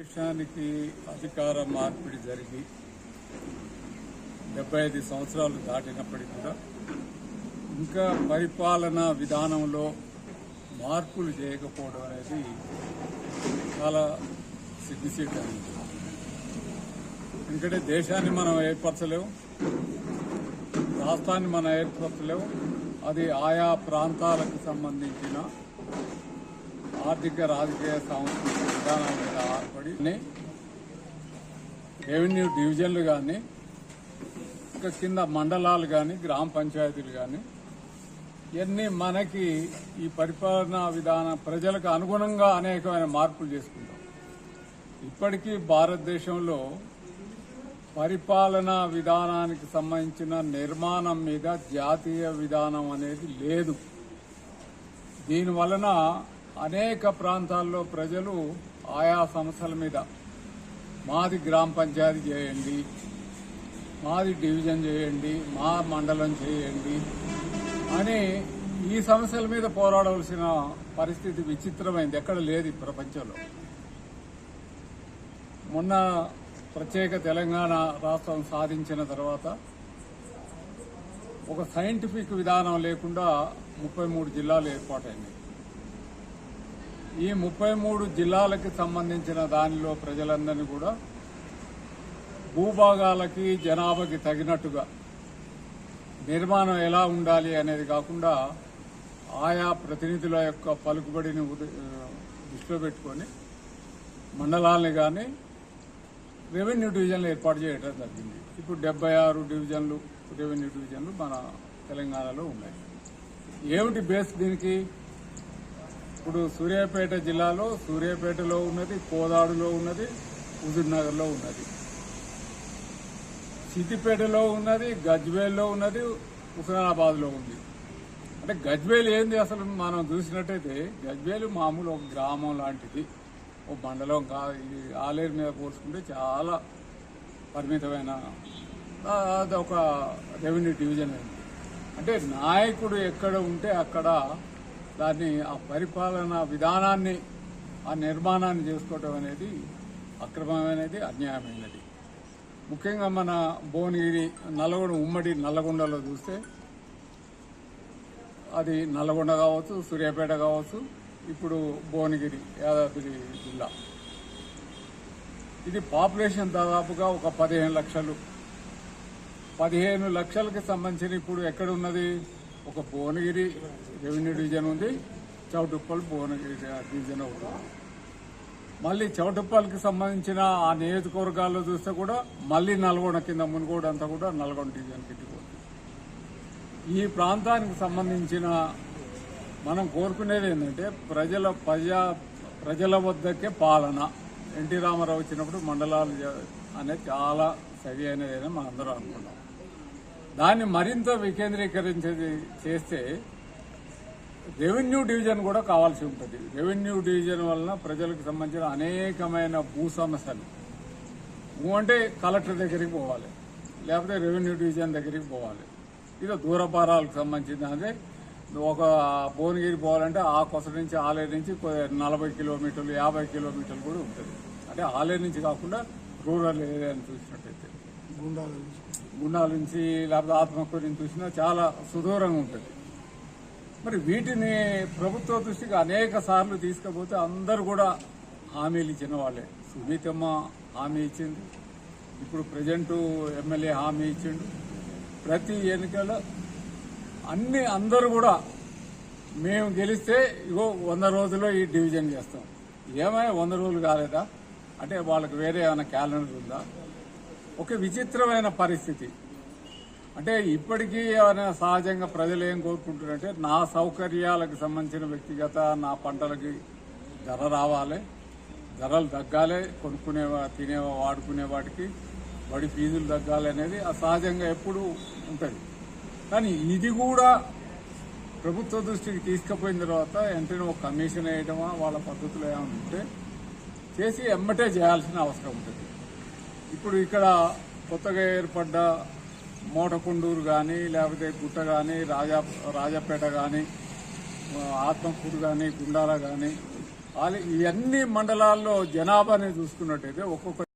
దేశానికి అధికార మార్పిడి జరిగి డెబ్బై ఐదు సంవత్సరాలు దాటినప్పటికీ కూడా ఇంకా పరిపాలనా విధానంలో మార్పులు చేయకపోవడం అనేది చాలా సిగ్గుసేటైంది ఎందుకంటే దేశాన్ని మనం ఏర్పరచలేము రాష్ట్రాన్ని మనం ఏర్పరచలేము అది ఆయా ప్రాంతాలకు సంబంధించిన ఆర్థిక రాజకీయ సాంస్కృతిక విధానాల మీద ఆధారపడి రెవెన్యూ డివిజన్లు కానీ ఇంకా కింద మండలాలు కానీ గ్రామ పంచాయతీలు కానీ ఇవన్నీ మనకి ఈ పరిపాలనా విధానం ప్రజలకు అనుగుణంగా అనేకమైన మార్పులు చేసుకుంటాం. ఇప్పటికీ భారతదేశంలో పరిపాలనా విధానానికి సంబంధించిన నిర్మాణం మీద జాతీయ విధానం అనేది లేదు. దీని వలన అనేక ప్రాంతాల్లో ప్రజలు ఆయా సమస్యల మీద మాది గ్రామ పంచాయతీ చేయండి మాది డివిజన్ చేయండి మా మండలం చేయండి అని ఈ సమస్యల మీద పోరాడవలసిన పరిస్థితి విచిత్రమైంది. ఎక్కడ లేదు ప్రపంచంలో. మొన్న ప్రత్యేక తెలంగాణ రాష్ట్రం సాధించిన తర్వాత ఒక సైంటిఫిక్ విధానం లేకుండా ముప్పై మూడు జిల్లాలు ఏర్పాటైనాయి. ఈ ముప్పై మూడు జిల్లాలకి సంబంధించిన దానిలో ప్రజలందరినీ కూడా భూభాగాలకి జనాభాకి తగినట్టుగా నిర్మాణం ఎలా ఉండాలి అనేది కాకుండా ఆయా ప్రతినిధుల యొక్క పలుకుబడిని దృష్టిలో పెట్టుకొని మండలాల్ని కానీ రెవెన్యూ డివిజన్లు ఏర్పాటు చేయడం జరిగింది. ఇప్పుడు డెబ్బై ఆరు డివిజన్లు రెవెన్యూ డివిజన్లు మన తెలంగాణలో ఉన్నాయి. ఏమిటి బేస్ దీనికి? ఇప్పుడు సూర్యాపేట జిల్లాలో సూర్యాపేటలో ఉన్నది కోదాడులో ఉన్నది హుజూర్నగర్లో ఉన్నది. సిద్దిపేటలో ఉన్నది గజ్వేల్లో ఉన్నది హుస్నాబాద్లో ఉంది. అంటే గజ్వేల్ ఏంది అసలు మనం చూసినట్టయితే గజ్వేల్ మామూలు ఒక గ్రామం లాంటిది. ఒక మండలం కా ఇది ఆలేరు మీద పోల్చుకుంటే చాలా పరిమితమైన అది ఒక రెవెన్యూ డివిజన్ అయింది అంటే నాయకుడు ఎక్కడ ఉంటే అక్కడ దాన్ని ఆ పరిపాలన విధానాన్ని ఆ నిర్మాణాన్ని చేసుకోవటం అనేది అక్రమమైనది అన్యాయమైనది. ముఖ్యంగా మన భువనగిరి నల్గొండ ఉమ్మడి నల్లగొండలో చూస్తే అది నల్లగొండ కావచ్చు సూర్యాపేట కావచ్చు ఇప్పుడు భువనగిరి యాదాద్రి జిల్లా. ఇది పాపులేషన్ దాదాపుగా ఒక పదిహేను లక్షలు. పదిహేను లక్షలకు సంబంధించిన ఇప్పుడు ఎక్కడ ఉన్నది? ఒక భువనగిరి రెవెన్యూ డివిజన్ ఉంది చౌటుప్పల్ భువనగిరి డివిజన్ ఒకటి మళ్ళీ చౌటుప్పల్కి సంబంధించిన ఆ నియోజకవర్గాల్లో చూస్తే కూడా మళ్ళీ నల్గొండ కింద మునుగోడు అంతా కూడా నల్గొండ డివిజన్ కింద ఈ ప్రాంతానికి సంబంధించిన మనం కోరుకునేది ఏంటంటే ప్రజల ప్రజా ప్రజల వద్దకే పాలన. ఎన్టీ రామారావు వచ్చినప్పుడు మండలాలు అనేది చాలా సరి అయినదని మనం అందరం అనుకున్నాం. దాన్ని మరింత వికేంద్రీకరించేది చేస్తే రెవెన్యూ డివిజన్ కూడా కావాల్సి ఉంటుంది. రెవెన్యూ డివిజన్ వలన ప్రజలకు సంబంధించిన అనేకమైన భూ సమస్యలు. భూ అంటే కలెక్టర్ దగ్గరికి పోవాలి లేకపోతే రెవెన్యూ డివిజన్ దగ్గరికి పోవాలి. ఇది దూరపారాలకు సంబంధించిన అదే. ఒక భువనగిరి పోవాలంటే ఆ కొస నుంచి ఆలయ నుంచి నలభై కిలోమీటర్లు యాభై కిలోమీటర్లు కూడా ఉంటుంది. అంటే ఆలయ నుంచి కాకుండా రూరల్ ఏరియాని చూసినట్టయితే. గుండాల నుంచి లేకపోతే ఆత్మకూరు నుంచి చూసినా చాలా సుదూరంగా ఉంటుంది. మరి వీటిని ప్రభుత్వ దృష్టికి అనేక సార్లు తీసుకపోతే అందరూ కూడా హామీలు ఇచ్చిన వాళ్ళే. సునీతమ్మ హామీ ఇచ్చింది. ఇప్పుడు ప్రజెంటు ఎమ్మెల్యే హామీ ఇచ్చిండు. ప్రతి ఎన్నికల్లో అన్ని అందరూ కూడా మేము గెలిస్తే ఇగో వంద రోజుల్లో ఈ డివిజన్ చేస్తాం. ఏమైనా వంద రోజులు కాలేదా? అంటే వాళ్ళకి వేరే ఏమైనా క్యాలెండర్ ఉందా? ఒక విచిత్రమైన పరిస్థితి. అంటే ఇప్పటికీ ఏమైనా సహజంగా ప్రజలు ఏం కోరుకుంటున్నారంటే నా సౌకర్యాలకు సంబంధించిన వ్యక్తిగత నా పంటలకి ధర రావాలి. ధరలు తగ్గాలి. కొనుక్కునే తినే వాడుకునే వాటికి వాడి ఫీజులు తగ్గాలి అనేది సహజంగా ఎప్పుడు ఉంటుంది. కానీ ఇది కూడా ప్రభుత్వ దృష్టికి తీసుకుపోయిన తర్వాత వెంటనే ఒక కమిషన్ వేయడమా వాళ్ళ పద్ధతులు ఏమైనా ఉంటే చేసి ఎమ్మటే చేయాల్సిన అవసరం ఉంటుంది. ఇప్పుడు ఇక్కడ కొత్తగా ఏర్పడ్డ మోటకుండూరు కానీ లేకపోతే గుట్ట కానీ రాజా రాజాపేట కానీ ఆత్మకూరు కానీ గుండాల కానీ ఇవన్నీ మండలాల్లో జనాభాని చూసుకున్నట్టయితే ఒక్కొక్క